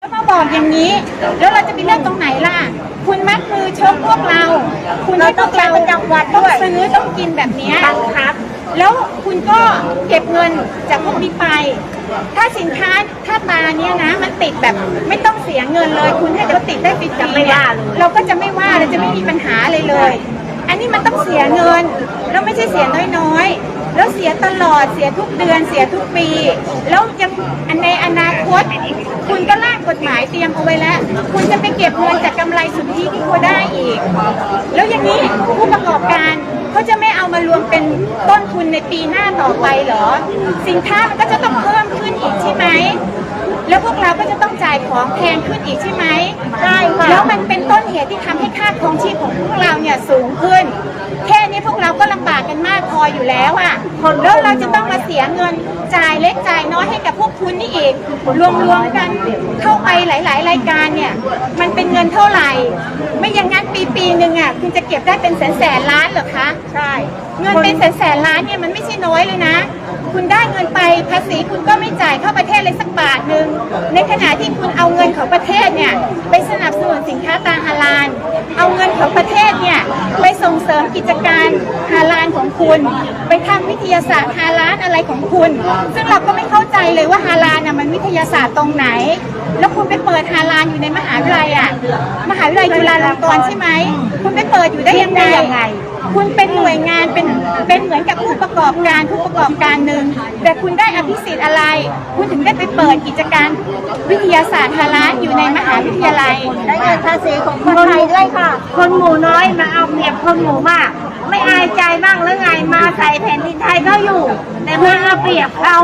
แล้วมาบอกอย่างนี้ แล้วเราจะไปเลือกตรงไหนล่ะ คุณมัดมือชกพวกเรา คุณให้พวกเราจังหวัดต้องซื้อต้องกินแบบเนี้ยครับ แล้วคุณก็เก็บเงินจากพวกนี้ไป ถ้าสินค้าถ้าตาเนี้ยนะ มันติดแบบไม่ต้องเสียเงินเลย คุณให้เขาติดได้ฟรีๆเนี่ยเราก็จะไม่ว่าเราจะไม่มีปัญหาเลยเลย อันนี้มันต้องเสียเงินแล้วไม่ใช่เสียน้อยๆ แล้วเสียตลอดเสียทุกเดือนเสียทุกปี แล้วยังอันในอนาคต คุณก็ร่างกฎหมายเตรียมเอาไว้แล้ว คุณจะไปเก็บเงินจากกำไรสุทธิที่คุณได้อีก แล้วอย่างนี้ผู้ประกอบการเขาจะไม่เอามารวมเป็นต้นทุนในปีหน้าต่อไปเหรอ สินค้ามันก็จะต้องเพิ่มขึ้นอีกใช่ไหมแล้วพวกเราก็จะต้องจ่ายของแพงขึ้นอีกใช่ไหมใช่ค่ะแล้วมันเป็นต้นเหตุที่ทำให้ค่าครองชีพของพวกเราเนี่ยสูงขึ้น แค่นี้ พวกเราก็ลำบากกันมากพออยู่แล้วอะแล้วเราจะต้องมาเสียเงินจ่ายเล็กจ่ายน้อยให้กับพวกคุณนี่อีกรวมๆกันเข้าไปหลาย ๆ รายการเนี่ย มันเป็นเงินเท่าไหร่ ไม่อย่างนั้นปีปีๆหนึ่งอะคุณจะเก็บได้เป็นแสนแสนๆล้านเหรอคะใช่เงินเป็นแสนแสนๆล้านเนี่ยมันไม่ใช่น้อยเลยนะ คุณได้เงินไปภาษีคุณก็ไม่จ่ายเข้าประเทศเลยสักบาทหนึ่งในขณะที่คุณเอาเงินของประเทศเนี่ยไปสนับสนุนสินค้าตาฮาลาลเอาเงินของประเทศเนี่ยไปส่งเสริมกิจการฮาลาลของคุณ ไปทำวิทยาศาสตร์ฮาลาลอะไรของคุณ ซึ่งเราก็ไม่เข้าใจเลยว่าฮาลาลน่ะมันวิทยาศาสตร์ตรงไหน แล้วคุณไปเปิดฮาลาลอยู่ในมหาวิทยาลัยอะมหาวิทยาลัยจุฬาลงกรณ์ใช่ไหมคุณไปเปิดอยู่ได้ยังไง คุณเป็นหน่วยงานเป็นเป็นเหมือนกับผู้ประกอบการผู้ประกอบการหนึ่งแต่คุณได้อภิสิทธิ์อะไร คุณถึงได้ไปเปิดกิจการวิทยาศาสตร์ฮาลาลอยู่ในมหาวิทยาลัยได้เงินภาษีของคนไทยด้วยค่ะ คนหมู่น้อยมาเอาเปรียบคนหมู่มาก ไม่อายใจบ้างหรือไงมาใส่แผ่นดินไทยก็อยู่ แต่เพื่อเอาเปรียบเขา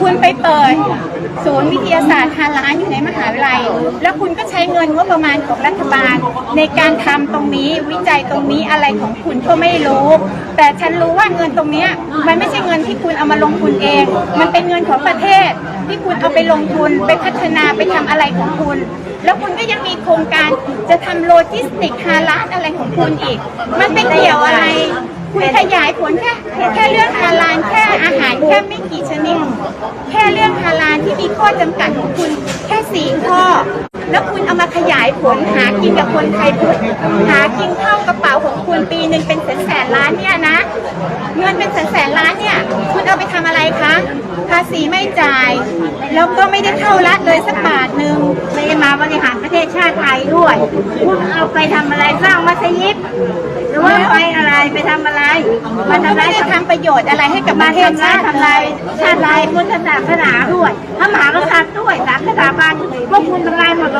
คุณไปเปิด ศูนย์วิทยาศาสตร์ฮาลาลอยู่ในมหาวิทยาลัย แล้วคุณก็ใช้เงินงบประมาณของรัฐบาล ในการทำตรงนี้วิจัยตรงนี้อะไรของคุณก็ไม่รู้ แต่ฉันรู้ว่าเงินตรงนี้มันไม่ใช่เงินที่คุณเอามาลงทุนเอง มันเป็นเงินของประเทศที่คุณเอาไปลงทุนไปพัฒนาไปทำอะไรของคุณ แล้วคุณก็ยังมีโครงการจะทำโลจิสติกฮาลาลอะไรของคุณอีก มันไม่เกี่ยวอะไรคุยขยายผลแค่แค่เรื่องฮาลาลแค่อาหารแค่ไม่กี่ชนิด แค่เรื่องฮาลาลที่มีข้อจำกัดของคุณแค่สี่ข้อ แล้วคุณเอามาขยายผลหากินกับคนไทยพุทธหากินเข้ากระเป๋าของคุณปีหนึ่งเป็นแสนแสนล้านเนี่ยนะ เงินเป็นแสนแสนล้านเนี่ย คุณเอาไปทำอะไรคะ ภาษีไม่จ่าย แล้วก็ไม่ได้เข้ารัฐเลยสักบาทหนึ่งไม่ได้มาบริหารประเทศชาติไทยด้วย คุณเอาไปทำอะไรสร้างมัสยิดหรือว่าไปอะไรไปทำอะไร มันทำไม่ลายได้ทำประโยชน์อะไรให้กับประเทศชาติทำลายชาติไทยพุทธศาสนาด้วยพระมหากษัตริย์ด้วยสามสถาบันพวกคุณทำลายหมดเลย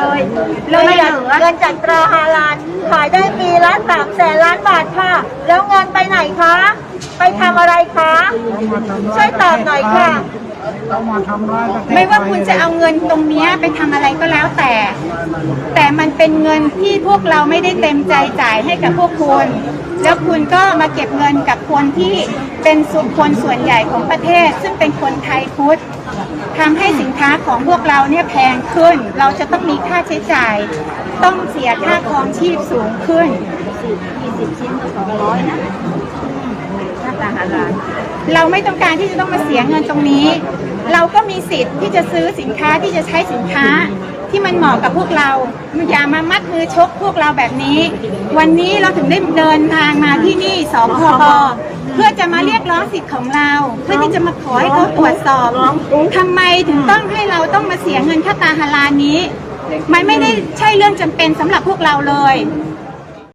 เลยไม่เหลือเงินจากตราฮาลาลขายได้ปีละสามแสนล้านบาทค่ะ แล้วเงินไปไหนคะ ไปทำอะไรคะ ช่วยตอบหน่อยค่ะ ไม่ว่าคุณจะเอาเงินตรงเนี้ยไปทำอะไรก็แล้วแต่ แต่มันเป็นเงินที่พวกเราไม่ได้เต็มใจจ่ายให้กับพวกคุณ แล้วคุณก็มาเก็บเงินกับคนที่เป็นส่วนคนส่วนใหญ่ของประเทศ ซึ่งเป็นคนไทยพุทธทำให้สินค้าของพวกเราเนี่ยแพงขึ้น เราจะต้องมีค่าใช้จ่าย ต้องเสียค่าครองชีพสูงขึ้นเราไม่ต้องการที่จะต้องมาเสียเงินตรงนี้ เราก็มีสิทธิ์ที่จะซื้อสินค้าที่จะใช้สินค้าที่มันเหมาะกับพวกเราอย่ามามัดมือชกพวกเราแบบนี้ วันนี้เราถึงได้เดินทางมาที่นี่สพบเพื่อจะมาเรียกร้องสิทธิ์ของเรา เพื่อที่จะมาขอให้เขาตรวจสอบทำไมถึงต้องให้เราต้องมาเสียเงินค่าตาฮาลานี้ มันไม่ได้ใช่เรื่องจำเป็นสำหรับพวกเราเลย